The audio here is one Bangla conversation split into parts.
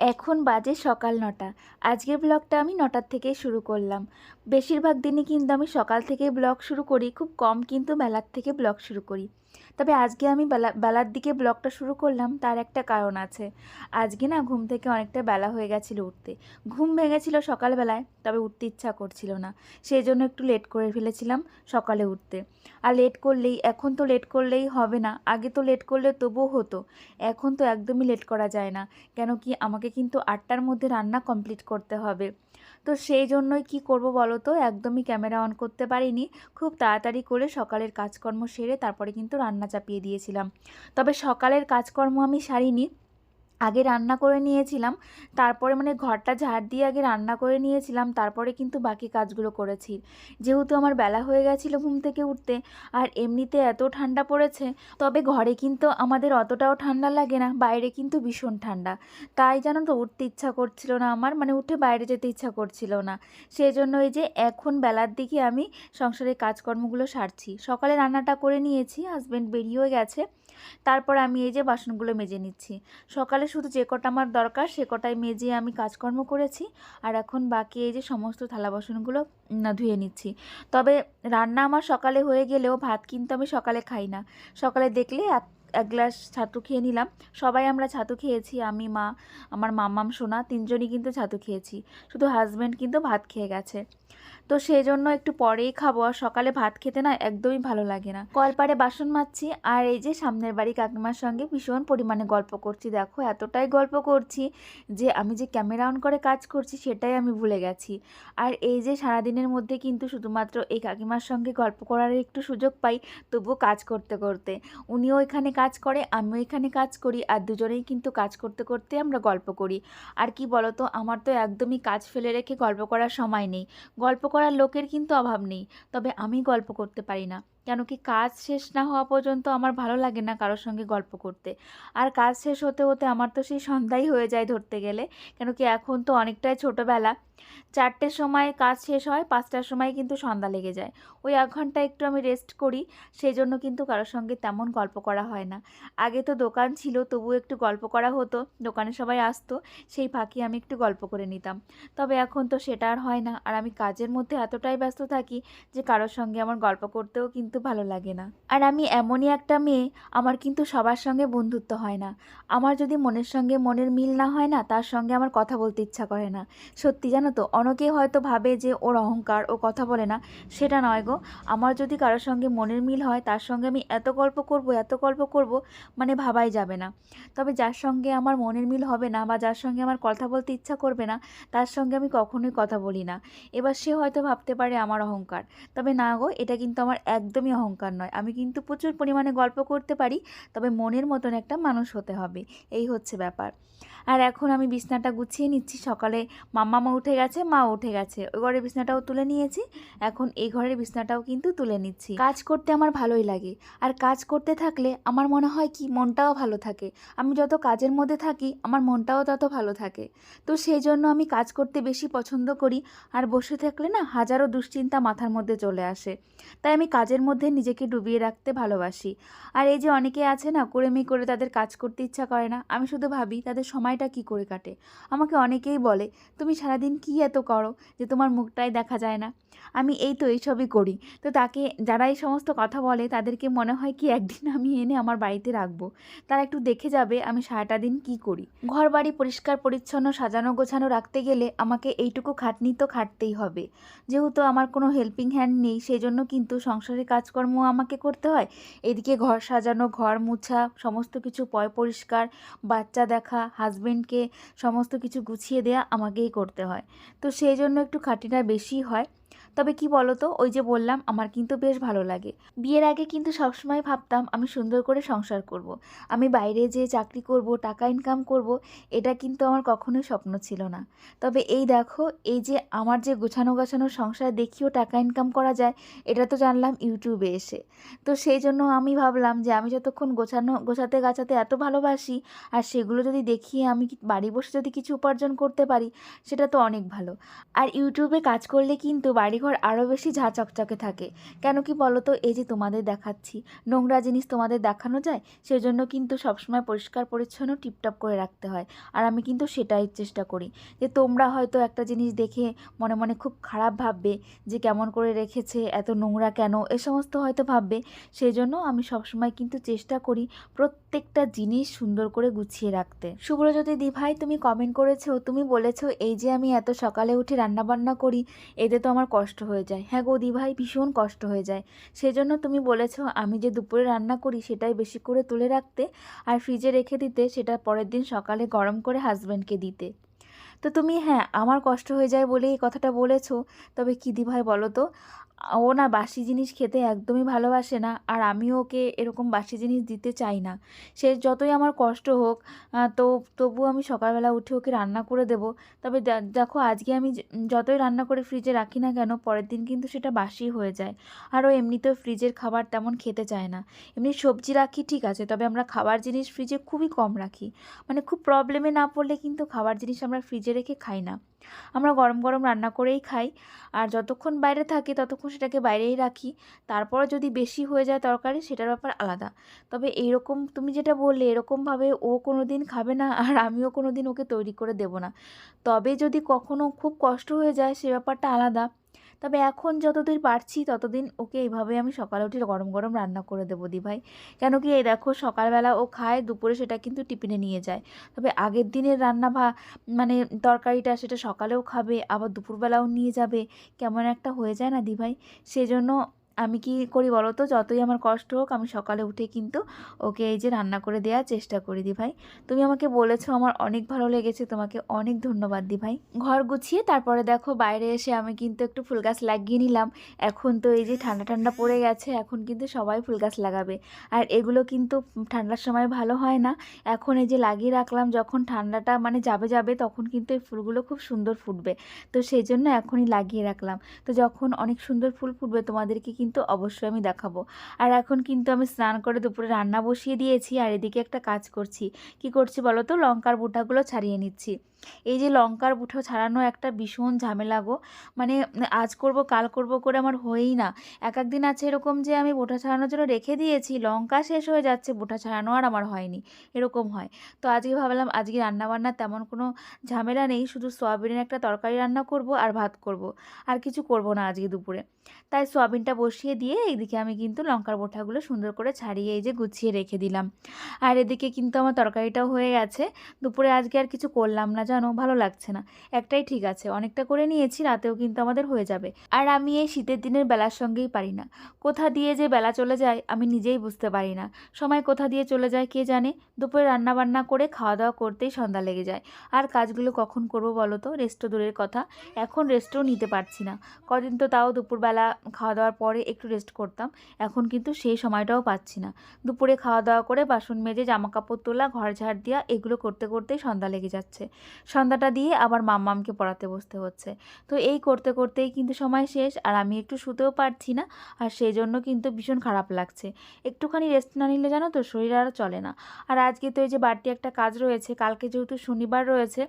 এখন বাজে সকাল নটা। আজকের ব্লগটা আমি নটার থেকে শুরু করলাম। বেশিরভাগ দিনই কিন্তু আমি সকাল থেকে ব্লগ শুরু করি, খুব কম কিন্তু মেলার থেকে ব্লগ শুরু করি। তবে আজকে আমি বেলা, বেলার দিকে ব্লগটা শুরু করলাম, তার একটা কারণ আছে। আজকে না ঘুম থেকে অনেকটা বেলা হয়ে গেছিল উঠতে। ঘুম ভেঙেছিল সকালবেলায়, তবে উঠতে ইচ্ছা করছিল না। সেই জন্য একটু লেট করে ফেলেছিলাম সকালে উঠতে। আর লেট করলেই, এখন তো লেট করলেই হবে না। আগে তো লেট করলে তবুও হতো। এখন তো একদমই লেট করা যায় না। কেন কি আমাকে কিন্তু আটটার মধ্যে রান্না কমপ্লিট করতে হবে। তো সেই জন্যই কি করব বলো তো? একদমই ক্যামেরা অন করতে পারিনি। খুব তাড়াতাড়ি করে সকালের কাজকর্ম সেরে তারপরে কিন্তু রান্না চাপিয়ে দিয়েছিলাম। তবে সকালের কাজকর্ম আমি সারিনি। আগে রান্না করে নিয়েছিলাম, তারপরে মানে ঘরটা ঝাড় দিয়ে আগে রান্না করে নিয়েছিলাম, তারপরে কিন্তু বাকি কাজগুলো করেছি। যেহেতু আমার বেলা হয়ে গেছিল ঘুম থেকে উঠতে, আর এমনিতে এত ঠান্ডা পড়েছে, তবে ঘরে কিন্তু আমাদের অতটাও ঠান্ডা লাগে না, বাইরে কিন্তু ভীষণ ঠান্ডা। তাই জানো তো, উঠতে ইচ্ছা করছিল না আমার মানে উঠে বাইরে যেতে ইচ্ছা করছিল না। সেই জন্য এই যে এখন বেলার দিকে আমি সংসারের কাজকর্মগুলো সারছি। সকালে রান্নাটা করে নিয়েছি হাজব্যান্ড বেরিয়েও গেছে। তারপর আমি এই যে বাসনগুলো মেজে নিচ্ছি। সকালে শুধু যে কটা আমার দরকার, সে কটাই মেজে আমি কাজকর্ম করেছি। আর এখন বাকি এই যে সমস্ত থালা বাসনগুলো ধুয়ে নিচ্ছি। তবে রান্না আমার সকালে হয়ে গেলেও ভাত কিন্তু আমি সকালে খাই না। সকালে দেখলে এক এক গ্লাস ছাতু খেয়ে নিলাম। সবাই আমরা ছাতু খেয়েছি, আমি, মা, আমার মামাম, সোনা তিনজনই কিন্তু ছাতু খেয়েছি। শুধু হাজব্যান্ড কিন্তু ভাত খেয়ে গেছে। তো সেই জন্য একটু পরেই খাব। আর সকালে ভাত খেতে না একদমই ভালো লাগে না। কলপারে বাসন মাজছি আর এই যে সামনের বাড়ি কাকিমার সঙ্গে ভীষণ পরিমাণে গল্প করছি। দেখো, এতটাই গল্প করছি যে আমি যে ক্যামেরা অন করে কাজ করছি, সেটাই আমি ভুলে গেছি। আর এই যে সারাদিনের মধ্যে কিন্তু শুধুমাত্র এই কাকিমার সঙ্গে গল্প করার একটু সুযোগ পাই, তবুও কাজ করতে করতে। উনিও এখানে কাজ করে, আমিও এখানে কাজ করি, আর দুজনেই কিন্তু কাজ করতে করতে আমরা গল্প করি। আর কি বলতো, আমার তো একদমই কাজ ফেলে রেখে গল্প করার সময় নেই। গল্প করার লোকের কিন্তু অভাব নেই তবে আমি গল্প করতে পারি না। কেন কি কাজ শেষ না হওয়া পর্যন্ত আমার ভালো লাগে না কারোর সঙ্গে গল্প করতে। আর কাজ শেষ হতে হতে আমার তো সেই সন্ধ্যাই হয়ে যায় ধরতে গেলে। কেন কি এখন তো অনেকটাই ছোটোবেলা। চারটের সময় কাজ শেষ হয়, পাঁচটার সময় কিন্তু সন্ধ্যা লেগে যায়। ওই এক ঘণ্টা একটু আমি রেস্ট করি, সেই জন্য কিন্তু কারোর সঙ্গে তেমন গল্প করা হয় না। আগে তো দোকান ছিল তবু একটু গল্প করা হতো, দোকানে সবাই আসতো, সেই ফাঁকি আমি একটু গল্প করে নিতাম। তবে এখন তো সেটা আর হয় না। আর আমি কাজের মধ্যে এতটাই ব্যস্ত থাকি যে কারোর সঙ্গে আমার গল্প করতেও কিন্তু ভালো লাগে না। আর আমি এমনই একটা মেয়ে, আমার কিন্তু সবার সঙ্গে বন্ধুত্ব হয় না। আমার যদি মনের সঙ্গে মনের মিল না হয় না, তার সঙ্গে আমার কথা বলতে ইচ্ছা করে না। সত্যি জানো তো, অনেকেই হয়তো ভাবে যে ওর অহংকার, ও কথা বলে না। সেটা নয় গো। আমার যদি কারোর সঙ্গে মনের মিল হয়, তার সঙ্গে আমি এত গল্প করব, এত গল্প করব মানে ভাবাই যাবে না। তবে যার সঙ্গে আমার মনের মিল হবে না বা যার সঙ্গে আমার কথা বলতে ইচ্ছা করবে না, তার সঙ্গে আমি কখনোই কথা বলি না। এবার সে হয়তো ভাবতে পারে আমার অহংকার। তবে না গো, এটা কিন্তু আমার একদমই অহংকার নয়, আমি কিন্তু প্রচুর পরিমাণে গল্প করতে পারি, তবে মনের মতন একটা মানুষ হতে হবে। এই হচ্ছে ব্যাপার। আর এখন আমি বিছনাটা গুছিয়ে নিচ্ছি। সকালে মাম্মা মা উঠে গেছে, মা উঠে গেছে। ওই ঘরের বিছনাটাও তুলে নিয়েছি। এখন এই ঘরের বিছনাটাও কিন্তু তুলে নিচ্ছি। কাজ করতে আমার ভালোই লাগে। আর কাজ করতে থাকলে আমার মনে হয় কি, মনটাও ভালো থাকে। আমি যত কাজের মধ্যে থাকি, আমার মনটাও তত ভালো থাকে। তো সেই জন্য আমি কাজ করতে বেশি পছন্দ করি। আর বসে থাকলে না, হাজারো দুশ্চিন্তা মাথার মধ্যে চলে আসে। তাই আমি কাজের মধ্যে নিজেকে ডুবিয়ে রাখতে ভালোবাসি। আর এই যে অনেকে আছে না করেমি করে তাদের কাজ করতে ইচ্ছা করে না। আমি শুধু ভাবি, তাদের সময়টা কি করে কাটে? আমাকে অনেকেই বলে, তুমি সারাদিন কি এত করো যে তোমার মুখটাই দেখা যায় না? আমি এই তো এইসবই করি। তো তাকে, যারা এই সমস্ত কথা বলে, তাদেরকে মনে হয় কি একদিন আমি এনে আমার বাড়িতে রাখব। তারা একটু দেখে যাবে আমি সারাটা দিন কি করি। ঘর বাড়ি পরিষ্কার, পরিচ্ছন্ন, সাজানো, গোছানো রাখতে গেলে আমাকে এইটুকু খাটনি তো খাটতেই হবে। যেহেতু আমার কোনো হেল্পিং হ্যান্ড নেই সেই জন্য কিন্তু সংসারের কাজকর্ম আমাকে করতে হয়। এদিকে ঘর সাজানো, ঘর মুছা, সমস্ত কিছু পয় পরিষ্কার, বাচ্চা দেখা হাজবেন্ডকে সমস্ত কিছু গুছিয়ে দেয়া আমাকেই করতে হয়। তো সেই জন্য একটু খাটিটা বেশি হয়। তবে কি বলো তো ওই যে বললাম, আমার কিন্তু বেশ ভালো লাগে। বিয়ের আগে কিন্তু সবসময় ভাবতাম, আমি সুন্দর করে সংসার করব। আমি বাইরে যেয়ে চাকরি করব, টাকা ইনকাম করব, এটা কিন্তু আমার কখনোই স্বপ্ন ছিল না। তবে এই দেখো, এই যে আমার যে গোছানো গোছানো সংসার দেখিও টাকা ইনকাম করা যায়, এটা তো জানলাম ইউটিউবে এসে। তো সেই জন্য আমি ভাবলাম যে আমি যতক্ষণ গোছানো, গোছাতে গাছাতে এত ভালোবাসি, আর সেগুলো যদি দেখিয়ে আমি বাড়ি বসে যদি কিছু উপার্জন করতে পারি, সেটা তো অনেক ভালো। আর ইউটিউবে কাজ করলে কিন্তু বাড়িঘর আরও বেশি ঝা চকচকে থাকে। কেন কি বলো তো এই যে তোমাদের দেখাচ্ছি, নোংরা জিনিস তোমাদের দেখানো যায়, সেজন্য কিন্তু সবসময় পরিষ্কার পরিচ্ছন্ন টিপটপ করে রাখতে হয়। আর আমি কিন্তু সেটাই চেষ্টা করি। যে তোমরা হয়তো একটা জিনিস দেখে মনে মনে খুব খারাপ ভাববে, যে কেমন করে রেখেছে, এত নোংরা কেন, এ সমস্ত হয়তো ভাববে। সেই জন্য আমি সবসময় কিন্তু চেষ্টা করি প্রত্যেকটা জিনিস সুন্দর করে গুছিয়ে রাখতে। শুভ্রজ্যোতি দি ভাই তুমি কমেন্ট করেছ, তুমি বলেছ, এই যে আমি এত সকালে উঠে রান্নাবান্না করি, এতে তো আমার কষ্ট হয়ে যায়। হ্যাঁ গো দিভাই ভীষণ কষ্ট হয়ে যায়। সেজন্য তুমি বলেছ, আমি যে দুপুরে রান্না করি সেটাই বেশি করে তুলে রাখতে আর ফ্রিজে রেখে দিতে, সেটা পরের দিন সকালে গরম করে হাজব্যান্ডকে দিতে। তো তুমি হ্যাঁ আমার কষ্ট হয়ে যায় বলে এই কথাটা বলেছ। তবে কী দি ভাই বলো তো? ও না বাসি জিনিস খেতে একদমই ভালোবাসে না, আর আমিও ওকে এরকম বাসি জিনিস দিতে চাই না। সে যতই আমার কষ্ট হোক তো তবু আমি সকালবেলা উঠে ওকে রান্না করে দেব। তবে দেখো আজকে আমি যতই রান্না করে ফ্রিজে রাখি না কেন, পরের দিন কিন্তু সেটা বাসি হয়ে যায়। আর ও এমনিতেও ফ্রিজের খাবার তেমন খেতে চায় না। এমনি সবজি রাখি, ঠিক আছে, তবে আমরা খাবার জিনিস ফ্রিজে খুবই কম রাখি। মানে খুব প্রবলেমে না পড়লে কিন্তু খাবার জিনিস আমরা ফ্রিজে রেখে খাই না। আমরা গরম গরম রান্না করেই খাই। আর যতক্ষণ বাইরে থাকি, ততক্ষণ সেটাকে বাইরেই রাখি। তারপর যদি বেশি হয়ে যায় তরকারি, সেটার ব্যাপার আলাদা। তবে এইরকম, তুমি যেটা বললে, এরকমভাবে ও কোনো দিন খাবে না, আর আমিও কোনো দিন ওকে তৈরি করে দেবো না। তবে যদি কখনও খুব কষ্ট হয়ে যায়, সে ব্যাপারটা আলাদা। তবে এখন যতদিন পারছি ততদিন ওকে এইভাবে আমি সকালে উঠে গরম গরম রান্না করে দেবো দিভাই। কেন কি এই দেখো সকালবেলা ও খায়, দুপুরে সেটা কিন্তু টিফিনে নিয়ে যায়। তবে আগের দিনের রান্না ভা মানে তরকারিটা সেটা সকালেও খাবে, আবার দুপুরবেলাও নিয়ে যাবে। কেমন একটা হয়ে যায় না দিভাই? সেজন্য আমি কি করি বলো তো? যতই আমার কষ্ট হোক, আমি সকালে উঠে কিন্তু ওকে এই যে রান্না করে দেওয়ার চেষ্টা করি দি ভাই। তুমি আমাকে বলেছ, আমার অনেক ভালো লেগেছে। তোমাকে অনেক ধন্যবাদ দি ভাই। ঘর গুছিয়ে তারপরে দেখো বাইরে এসে আমি কিন্তু একটু ফুল গাছ লাগিয়ে নিলাম। এখন তো এই যে ঠান্ডা ঠান্ডা পড়ে গেছে, এখন কিন্তু সবাই ফুল গাছ লাগাবে। আর এগুলো কিন্তু ঠান্ডার সময় ভালো হয় না। এখন এই যে লাগিয়ে রাখলাম, যখন ঠান্ডাটা মানে যাবে যাবে, তখন কিন্তু এই ফুলগুলো খুব সুন্দর ফুটবে। তো সেই জন্য এখনই লাগিয়ে রাখলাম। তো যখন অনেক সুন্দর ফুল ফুটবে, তোমাদেরকে কিন্তু অবশ্যই আমি দেখাবো। আর এখন কিন্তু আমি স্নান করে দুপুরে রান্না বসিয়ে দিয়েছি আর এদিকে একটা কাজ করছি। কি করছি বলো তো? লঙ্কার বুটাগুলো ছাড়িয়ে নিচ্ছি। এই যে লঙ্কার বুটো ছাড়ানো একটা ভীষণ ঝামেলা গো। মানে আজ করব, কাল করব করে আমার হয়েই না। এক এক দিন আছে এরকম যে আমি বোটা ছাড়ানোর জন্য রেখে দিয়েছি, লঙ্কা শেষ হয়ে যাচ্ছে বোটা ছাড়ানো আর আমার হয়নি। এরকম হয়। তো আজকে ভাবলাম, আজকে রান্নাবান্না তেমন কোনো ঝামেলা নেই, শুধু সয়াবিনের একটা তরকারি রান্না করব আর ভাত করব। আর কিছু করব না আজকে দুপুরে। তাই সয়াবিনটা বসিয়ে দিয়ে এইদিকে আমি কিন্তু লঙ্কার বোঠাগুলো সুন্দর করে ছাড়িয়ে এই যে গুছিয়ে রেখে দিলাম। আর এদিকে কিন্তু আমার তরকারিটাও হয়ে গেছে। দুপুরে আজকে আর কিছু করলাম না জানো ভালো লাগছে না। একটাই ঠিক আছে, অনেকটা করে নিয়েছি, রাতেও কিন্তু আমাদের হয়ে যাবে। আর আমি এই শীতের দিনের বেলার সঙ্গেই পারি না। কোথা দিয়ে যে বেলা চলে যায়, আমি নিজেই বুঝতে পারি না। সময় কোথা দিয়ে চলে যায় কে জানে? দুপুরে রান্না বান্না করে খাওয়া দাওয়া করতেই সন্ধ্যা লেগে যায়। আর কাজগুলো কখন করব বলো তো? রেস্টও দূরের কথা। এখন রেস্টও নিতে পারছি না। কদিন তো তাও দুপুরবেলা খাওয়া দাওয়ার পরে একটু রেস্ট করতাম। এখন কিন্তু সেই সময়টাও পাচ্ছি না। দুপুরে খাওয়া দাওয়া করে বাসন মেজে জামা কাপড় তোলা, ঘর ঝাড় দেওয়া, এগুলো করতে করতেই সন্ধ্যা লেগে যাচ্ছে। সন্ধ্যাটা দিয়ে আবার মাম্মামকে পড়াতে বসতে হচ্ছে। তো এই করতে করতেই কিন্তু সময় শেষ আর আমি একটু শুতেও পারছি না আর সেই জন্য কিন্তু ভীষণ খারাপ লাগছে। একটুখানি রেস্ট না নিলে জানো তো শরীর আর চলে না। আর আজকে তো এই যে বাড়তি একটা কাজ রয়েছে, কালকে যেহেতু শনিবার রয়েছে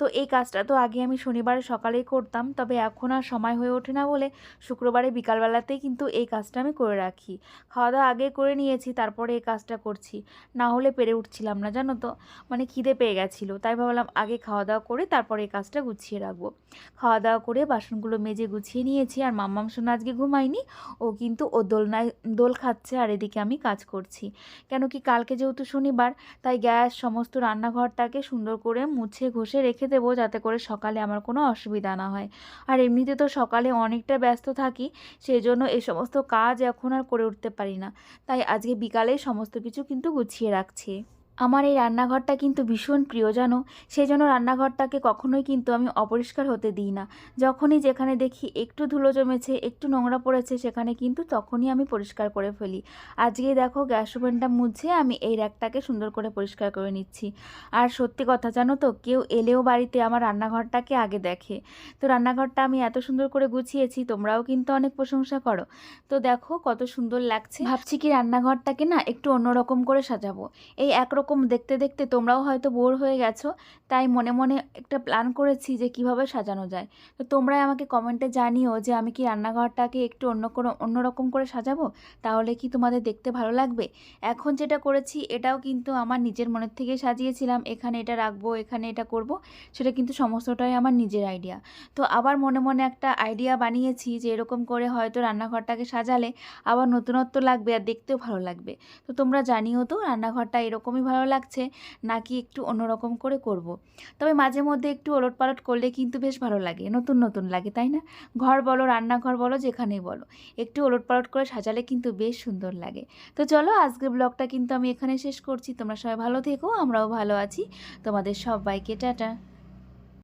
তো এই কাজটা তো আগে আমি শনিবারে সকালেই করতাম, তবে এখন আর সময় হয়ে ওঠে না বলে শুক্রবারে বিকালবেলাতেই কিন্তু এই কাজটা আমি করে রাখি। খাওয়া দাওয়া আগে করে নিয়েছি, তারপরে এই কাজটা করছি। না হলে পেরে উঠছিলাম না, জানো তো? মানে খিদে পেয়ে গেছিল, তাই ভাবলাম আগে খাওয়া দাওয়া করে তারপরে এই কাজটা গুছিয়ে রাখব। খাওয়া দাওয়া করে বাসনগুলো মেজে গুছিয়ে নিয়েছি, আর মাম্মাম শোনা আজকে ঘুমায়নি, ও কিন্তু ও দোলনায় দোল খাচ্ছে আর এদিকে আমি কাজ করছি। কেন কি কালকে যেহেতু শনিবার, তাই গ্যাস, সমস্ত রান্নাঘরটাকে সুন্দর করে মুছে ঘষে রেখে দেবো যাতে করে সকালে আমার কোনো অসুবিধা না হয়। আর এমনিতে তো সকালে অনেকটা ব্যস্ত থাকি সেই জন্য এই সমস্ত কাজ এখন আর করে উঠতে পারি না। তাই আজকে বিকালে সমস্ত কিছু কিন্তু গুছিয়ে রাখছি। আমার এই রান্নাঘরটা কিন্তু ভীষণ প্রিয়, জানো? সেই জন্য রান্নাঘরটাকে কখনোই কিন্তু আমি অপরিষ্কার হতে দিই না। যখনই যেখানে দেখি একটু ধুলো জমেছে, একটু নোংরা পড়েছে, সেখানে কিন্তু তখনই আমি পরিষ্কার করে ফেলি। আজকে দেখো গ্যাস ওভেনটা মুছে আমি এই র্যাকটাকে সুন্দর করে পরিষ্কার করে নিচ্ছি। আর সত্যি কথা, জানো তো, কেউ এলেও বাড়িতে আমার রান্নাঘরটাকে আগে দেখে। তো রান্নাঘরটা আমি এত সুন্দর করে গুছিয়েছি, তোমরাও কিন্তু অনেক প্রশংসা করো। তো দেখো কত সুন্দর লাগছে। ভাবছি কি রান্নাঘরটাকে না একটু অন্যরকম করে সাজাবো। এই একরকম রকম দেখতে দেখতে তোমরাও হয়তো বোর হয়ে গেছো, তাই মনে মনে একটা প্ল্যান করেছি যে কীভাবে সাজানো যায়। তো তোমরাই আমাকে কমেন্টে জানিও যে আমি কি রান্নাঘরটাকে একটু অন্য কোনো অন্যরকম করে সাজাবো? তাহলে কি তোমাদের দেখতে ভালো লাগবে? এখন যেটা করেছি এটাও কিন্তু আমার নিজের মনের থেকে সাজিয়েছিলাম, এখানে এটা রাখব, এখানে এটা করব, সেটা কিন্তু সমস্তটাই আমার নিজের আইডিয়া। তো আবার মনে মনে একটা আইডিয়া বানিয়েছি যে এরকম করে হয়তো রান্নাঘরটাকে সাজালে আবার নতুনত্ব লাগবে আর দেখতেও ভালো লাগবে। তো তোমরা জানিও তো রান্নাঘরটা এরকমই ভালো লাগছে, নাকি একটু অন্যরকম করে করব। তবে মাঝে মধ্যে একটু ওলট পালট করলে কিন্তু বেশ ভালো লাগে, নতুন নতুন লাগে, তাই না? ঘর বলো, রান্নাঘর বলো, যেখানেই বলো, একটু ওলট পালট করে সাজালে কিন্তু বেশ সুন্দর লাগে। তো চলো, আজকের ব্লগটা কিন্তু আমি এখানে শেষ করছি, তোমরা সবাই ভালো থেকো, আমরাও ভালো আছি, তোমাদের সবাইকে, টাটা।